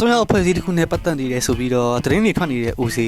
စိုးရအဖွဲ့အစည်းတစ်ခုနဲ့ပတ်သက်နေတယ်ဆိုပြီးတော့သတင်းတွေထွက်နေတဲ့ OC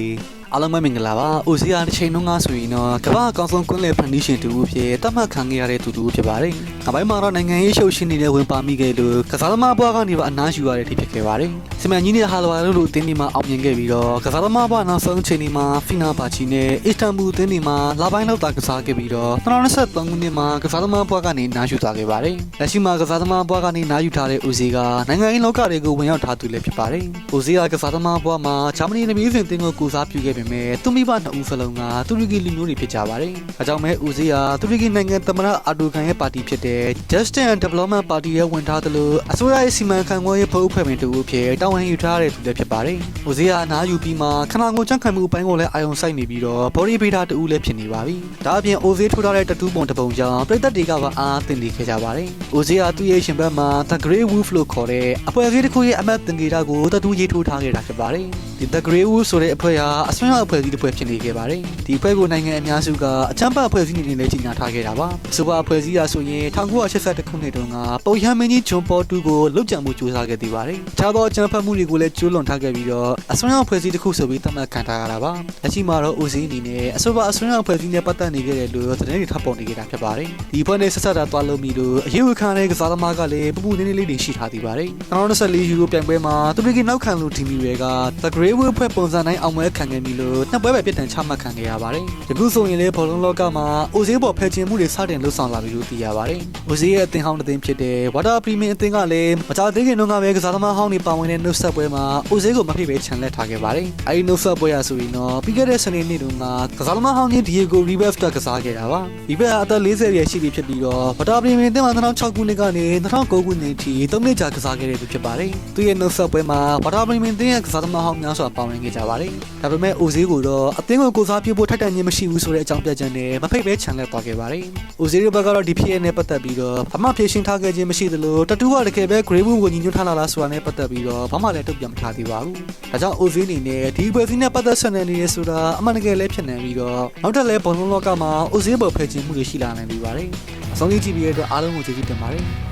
အားလုံးပဲမင်္ဂလာပါ OC ကတစ်ချိန်လုံးကဆိုရင်တော့ကမ္ဘာအကောင်းဆုံးကွန်းလယ်ဖန်တီးရှင်တူဦးဖြစ်တတ်မှတ်ခံခဲ့ရတဲ့သူတူဦးဖြစ်ပါတယ်။နောက်ပိုင်းမှာတော့နိုင်ငံရေးရှုပ်ရှင်တွေနဲ့ဝင်ပါမိခဲ့လို့ကစားသမားဘွားကနေပါအနားယူရတဲ့အထိဖြစ်ခဲ့ပါတယ်။စီမံကြီးနဲ့ဟာလဝါတို့လိုအသင်းတွေမှာအောင်မြင်ခဲ့ပြီးတော့ကစားသမားဘွားနောက်ဆုံးချိန်တွေမှာဖီနာပါချီနဲ့အစ္စတန်ဘူအသင်းတွေမှာလာပိုင်းလောက်တာကစားခဲ့ပြီးတော့2023ခုနှစ်မှာကစားသမားဘွားကနေနားယူသွားခဲ့ပါတယ်။လက်ရှိမှာကစားသမားဘွားကနေနားယူထားတဲ့ OC ကနိုင်ငံရေးလောကတွေကိုဝင်ရောက်ထားသူလည်းဖြစ်ပါတယ်။ OC ကကစားသမားဘွားမှာဂျာမနီနမီးစဉ်အသင်းကိုကူစားပြုခဲ့ပေမဲ့သူမိဘနှစ်ဦးစလုံးကတူရကီလူမျိုးတွေဖြစ်ကြပါတယ်။အဲကြောင့်မဲ့ OC ကတူရကီနိုင်ငံသမ္မတအာဒိုကန်ရဲ့ပါတီဖြစ်တဲ့ Justin and Development Party ရဲ့ဝင်ထားသလိုအစိုးရရဲ့စီမံခန့်ခွဲရေးဖွဲ့ဖွဲ့ဝင်တူဦးဖြစ်တာဝန်ယူထားတဲ့သူလည်းဖြစ်ပါတယ်။ OC ကအနားယူပြီးမှခနာကိုကြန့်ခိုင်မှုအပိုင်းကိုလည်းအာရုံစိုက်နေပြီးတော့ body beta တူဦးလည်းဖြစ်နေပါပြီ။ဒါအပြင် OC ထိုးထားတဲ့တတူးပုံတစ်ပုံကြောင့်ပြည်သက်တွေကပါအားတင်နေခဲ့ကြပါတယ်။ OC ကသူ့ရဲ့ရှင်ဘက်မှာ The Grey Wolf လို့ခေါ်တဲ့အဖွဲ့အစည်းတစ်ခုရဲ့အမတ်တင်ကြီးတာကိုတတူးရေးထိုးထားခဲ့တာဖြစ်ပါတယ်။ဒီ The Grey Wolf ဆိုတဲ့အဖွဲ့ဟာအစွမ်းရောက်အဖွဲ့အစည်းတစ်ဖွဲ့ဖြစ်နေခဲ့ပါတယ်။ဒီအဖွဲ့ကိုနိုင်ငံအများစုကအချမ်းပတ်အဖွဲ့အစည်းအနေနဲ့ကြီးညာထားခဲ့တာပါ။စူပါအဖွဲ့အစည်းအရဆိုရင်1982ခုနှစ်တုန်းကပုံရမင်းကြီးဂျွန်ပေါ်တူကိုလုတ်ကြံမှုစူးစမ်းခဲ့သေးပါတယ်။ခြားသောအချမ်းဖတ်မှုတွေကိုလည်းကျူးလွန်ထားခဲ့ပြီးတော့အစွမ်းရောက်အဖွဲ့အစည်းတစ်ခုဆိုပြီးသတ်မှတ်ခံထားရတာပါ။လက်ရှိမှာတော့ OC အနေနဲ့အဆိုပါအစွမ်းရောက်အဖွဲ့အစည်းနဲ့ပတ်သက်နေခဲ့တယ်လို့သတင်းတွေထပ်ပေါ်နေကြတာဖြစ်ပါတယ်။ဒီအဖွဲ့နဲ့ဆက်ဆက်တာတွားလို့မီလို့အရေးဝခံတဲ့ကစားသမားကလည်းပပူနေနေလေးတွေရှိထားသေးပါတယ်။2024ယူရိုပြိုင်ပွဲမှာသူတို့ကနောက်ခံလူဒီမီတွေက The Grey Wolf ဖွဲ့ပုံစံတိုင်းအောင်ပွဲခံခဲ့ပြီလို့နှစ်ပွဲပဲပြစ်ဒဏ်ချမှတ်ခံခဲ့ရပါတယ်။ဒီခုဆိုရင်လည်းဘောလုံးလောကမှာ OC ပေါ်ဖယ်ချင်မှုတွေစတင်လှုပ်ဆောင်လာပြီလို့သိရပါတယ်။ OC ရဲ့အသင်းဟောင်းတစ်သင်းဖြစ်တဲ့ Water Premium အသင်းကလည်းမကြာသေးခင်တုန်းကပဲကစားသမားဟောင်းတွေပါဝင်တဲ့နှုတ်ဆက်ပွဲမှာ OC ကိုမဖိပဲခြံလက်ထားခဲ့ပါတယ်။အဲဒီနှုတ်ဆက်ပွဲရဆိုရင်တော့ပြီးခဲ့တဲ့စနေနေ့တုန်းကကစားသမားဟောင်းကြီး Diego Ribas ကကစားခဲ့တာပါ။ဒီဘက်ကအသက်40ရဲ့ရှိပြီဖြစ်ပြီးတော့ Water Premium အသင်းမှာ2006ခုနှစ်ကနေ2009ခုနှစ်အထိ3နှစ်ကြာကစားခဲ့တဲ့သူဖြစ်ပါတယ်။သူရဲ့နှုတ်ဆက်ပွဲမှာ Water Premium အသင်းရဲ့ကစားသမားဟောင်းများစွာပါဝင်ခဲ့ကြပါတယ်။ဒါပေမဲ့ OC ကိုတော့အသင်းကိုကိုစားပြုဖို့ထိုက်တန်ခြင်းမရှိဘူးဆိုတဲ့အကြောင်းပြချက်နဲ့မဖိတ်ပဲခြံလက်သွားခဲ့ပါတယ်။ OC ရဲ့ဘက်ကတော့ဒီဖြစ်ရနဲ့ပတ်သက်ပြီးတော့ဘာမှဖြေရှင်းထားခဲ့ခြင်းမရှိသလိုတတူးကတကယ်ပဲ Grey Bull ကိုညီညွတ်ထားလာလားဆိုတာနဲ့ပတ်သက်ပြီးတော့ဘာမှလည်းတုံ့ပြန်မထားသေးပါဘူး။ဒါကြောင့် OC အနေနဲ့ဒီပွဲစည်းနဲ့ပတ်သက်ဆက်နေနေရဆိုတာအမှန်တကယ်လည်းဖြစ်နေပြီးတော့နောက်ထပ်လည်းဘောလုံးလောကမှာ OC ပေါ်ဖယ်ခြင်းမှုတွေရှိလာနိုင်ပြီပါတယ်။အဆုံးကြီးကြည့်ပြီးရတဲ့အားလုံးကိုကျေးဇူးတင်ပါတယ်။